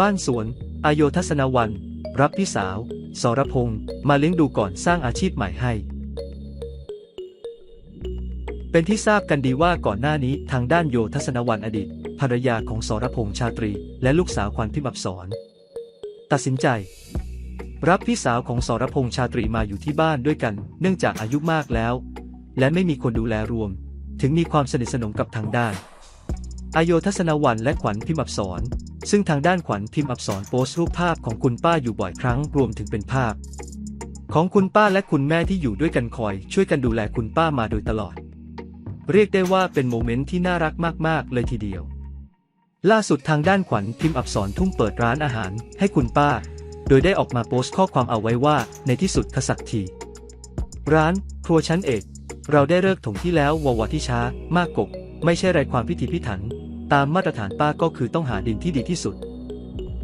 บ้านสวน อโยทัศนวัน รับพี่สาว สรพงษ์มาเลี้ยงดูก่อนสร้างอาชีพใหม่ให้ เป็นที่ทราบกันดีว่าก่อนหน้านี้ทางด้านโยทัศนวันอดีต ภรรยาของสรพงษ์ชาตรี และลูกสาวขวัญพิมพ์อับสรตัดสินใจ รับพี่สาวของสรพงษ์ชาตรีมาอยู่ที่บ้านด้วยกัน เนื่องจากอายุมากแล้ว และไม่มีคนดูแลรวม ถึงมีความสนิทสนมกับทางด้าน อโยทัศนวันและขวัญพิมพ์อับสร ซึ่งทางด้านขวัญพิมพ์อับสรโพสต์รูปภาพของคุณป้าอยู่บ่อยครั้งรวมถึงเป็นภาพ ของคุณป้าและคุณแม่ที่อยู่ด้วยกันคอย ช่วยกันดูแลคุณป้ามาโดยตลอด เรียกได้ว่าเป็นโมเมนต์ที่น่ารักมากๆ เลยทีเดียว ล่าสุดทางด้านขวัญพิมพ์อับสรทุ่มเปิดร้านอาหาร ให้คุณป้า โดยได้ออกมาโพสต์ข้อความเอาไว้ว่าในที่สุดขสักทีร้าน ครัวชั้นเอก เราได้เลิกถงที่แล้ววาวที่ช้ามากกบ ไม่ใช่ไรความพิถีพิถัน ตามมาตรฐานป้าก็คือต้องหาดินที่ดีที่สุด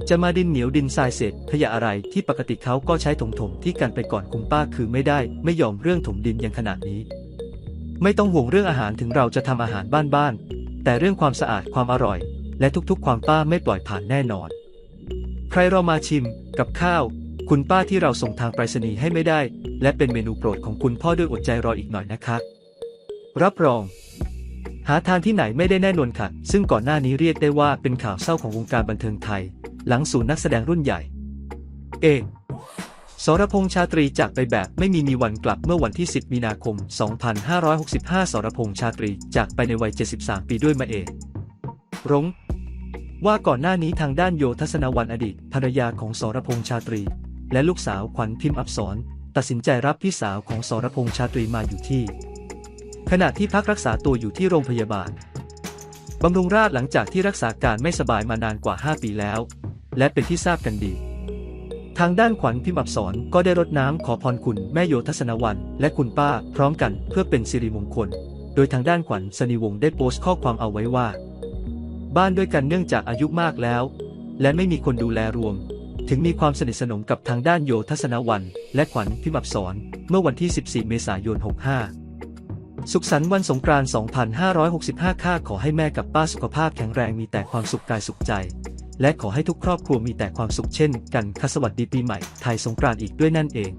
จะมาดินเหนียวดินทรายเศษขยะอะไรที่ปกติเขาก็ใช้ถมถมที่กันไปก่อนคุณป้าคือไม่ได้ ไม่ยอมเรื่องถมดินอย่างขนาดนี้ ไม่ต้องห่วงเรื่องอาหารถึงเราจะทำอาหารบ้านๆแต่เรื่องความสะอาดความอร่อย และทุกๆ ความป้าไม่ปล่อยผ่านแน่นอน ใครเรามาชิมกับข้าว คุณป้าที่เราส่งทางไปรษณีย์ให้ไม่ได้ และเป็นเมนูโปรดของคุณพ่อด้วยอดใจรออีกหน่อยนะคะ รับรอง หาทานที่ไหนไม่ได้แน่นอนค่ะ ซึ่งก่อนหน้านี้เรียกได้ว่าเป็นข่าวเศร้าของวงการบันเทิงไทย หลังศูนย์นักแสดงรุ่นใหญ่ เอกสรพงษ์ชาตรีจากไปแบบไม่มีมีวันกลับเมื่อวันที่ 10 มีนาคม 2565 สรพงษ์ชาตรีจากไปในวัย 73 ปีด้วยมาเองร้งว่าก่อนหน้านี้ทางด้านโยทัศนวันอดีตภรรยาของสรพงษ์ชาตรี และลูกสาวขวัญพิมพ์อับสรตัดสินใจรับพี่สาวของสรพงษ์ชาตรีมาอยู่ที่ ขณะที่พักรักษาตัวอยู่ที่โรงพยาบาลบำรุงราษฎร์หลังจากที่รักษาการไม่สบายมานานกว่า 5 ปีแล้ว และเป็นที่ทราบกันดี ทางด้านขวัญพิมพ์อับสรก็ได้รดน้ำขอพรคุณแม่โยทัศนวัน และคุณป้าพร้อมกันเพื่อเป็นสิริมงคล โดยทางด้านขวัญสนิวงศ์ได้โพสต์ข้อความเอาไว้ว่า บ้านด้วยกันเนื่องจากอายุมากแล้ว และไม่มีคนดูแลรวม ถึงมีความสนิทสนมกับทางด้านโยทัศนวัน และขวัญพิมพ์อับสรเมื่อวันที่ 14 เมษายน 65 สุขสันต์วันสงกรานต์ 2565 ข้าขอให้แม่กับป้าสุขภาพแข็งแรงมีแต่ความสุขกายสุขใจ และขอให้ทุกครอบครัวมีแต่ความสุขเช่นกันค่ะสวัสดีปีใหม่ไทยสงกรานต์อีกด้วยนั่นเอง